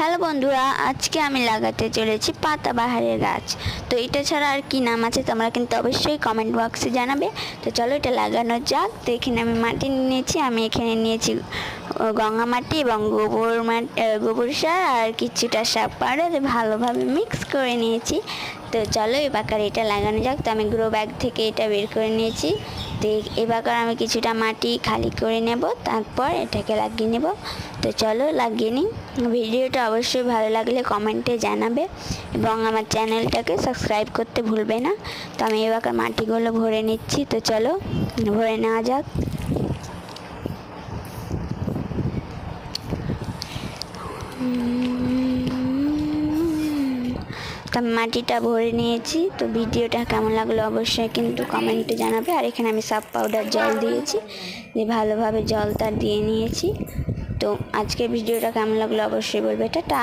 Hello বন্ধুরা, আজকে আমি লাগাতে চলেছি পাতাবাহারের গাছ। তো এটা ছাড়া আর কি নাম আছে তোমরা কিন্তু অবশ্যই কমেন্ট বক্সে জানাবে। তো চলো এটা লাগানো যাক। তো এখানে আমি মাটি নিয়েছি, আমি এখানে নিয়েছি গঙ্গা মাটি এবং গোবর মাটি গোবর সার আর কিছুটা সাপ পাউডার ভালোভাবে মিক্স করে নিয়েছি। তো চলো এবার এটা লাগানো যাক। তো আমি গ্রো ব্যাগ থেকে এটা বের করে নিয়েছি। তো এবার আমি কিছুটা মাটি খালি করে নেব, তারপর এটাকে লাগিয়ে নেব। তো চলো, লাগিয়ে নিই। ভিডিওটা অবশ্যই ভালো লাগলে কমেন্টে জানাবে এবং আমার চ্যানেলটাকে সাবস্ক্রাইব করতে ভুলবে না। তো আমি এবার মাটিগুলো ভরে নিচ্ছি। তো চলো, ভরে নেওয়া যাক। তো মাটিটা ভরে নিয়েছি। তো ভিডিওটা কেমন লাগল অবশ্যই কিন্তু কমেন্টে জানাবে। আর এখানে আমি সাব পাউডার জল দিয়েছি, যে ভালোভাবে জলটা দিয়ে নিয়েছি। তো আজকে ভিডিওটা কেমন লাগল অবশ্যই বলবে। টাটা!